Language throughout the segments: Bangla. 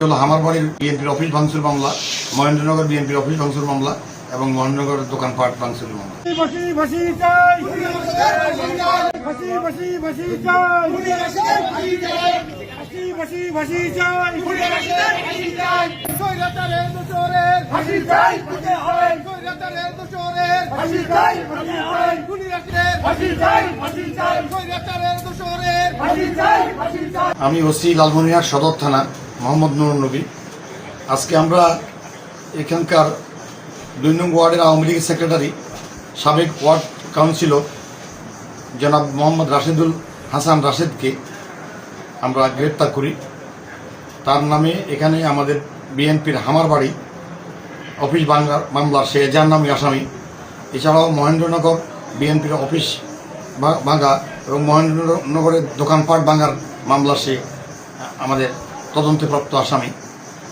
হলো আমার বাড়ির বিএনপির অফিস ভাঙচুর মামলা মহেন্দ্রনগর বিএনপির অফিস ভাঙচুর মামলা এবং মহেন্দ্রনগর দোকানপাট ভাঙচুর মামলা। হয়। হয়। আমি ওসি লালমনিরহাট সদর থানা মোহাম্মদ নুর নবী। আজকে আমরা এখানকার দুই নং ওয়ার্ডের আওয়ামী লীগের সেক্রেটারি, সাবেক ওয়ার্ড কাউন্সিলর জনাব মোহাম্মদ রাশেদুল হাসান রাশেদকে আমরা গ্রেপ্তার করি। তার নামে এখানে আমাদের বিএনপির হামার বাড়ি অফিস বাংলার মামলার সে যার নামে আসামি। এছাড়াও মহেন্দ্রনগর বিএনপির অফিস ভাঙা এবং মহেন্দ্রনগরের দোকানপাট ভাঙার মামলা সে আমাদের তদন্তপ্রাপ্ত আসামি।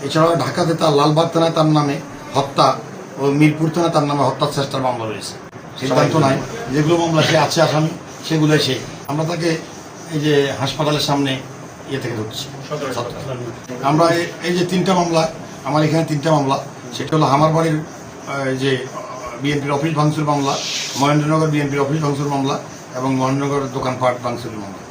এছাড়াও ঢাকাতে তার লালবাগ থানায় তার নামে হত্যা ও মিরপুর থানায় তার নামে হত্যার চেষ্টার মামলা রয়েছে। সিদ্ধান্ত নাই। যেগুলো মামলা সে আছে আসামি সেগুলোই সে। আমরা তাকে এই যে হাসপাতালের সামনে ইয়ে থেকে ধরছি। আমরা এই যে তিনটা মামলা আমার এখানে তিনটা মামলা। সেটা হলো আমার বাড়ির যে বিএনপির অফিস ভাঙচুর মামলা মহেন্দ্রনগর বিএনপির অফিস ভাঙচুর মামলা এবং মহেন্দ্রনগর দোকানপাট ভাঙচুর মামলা।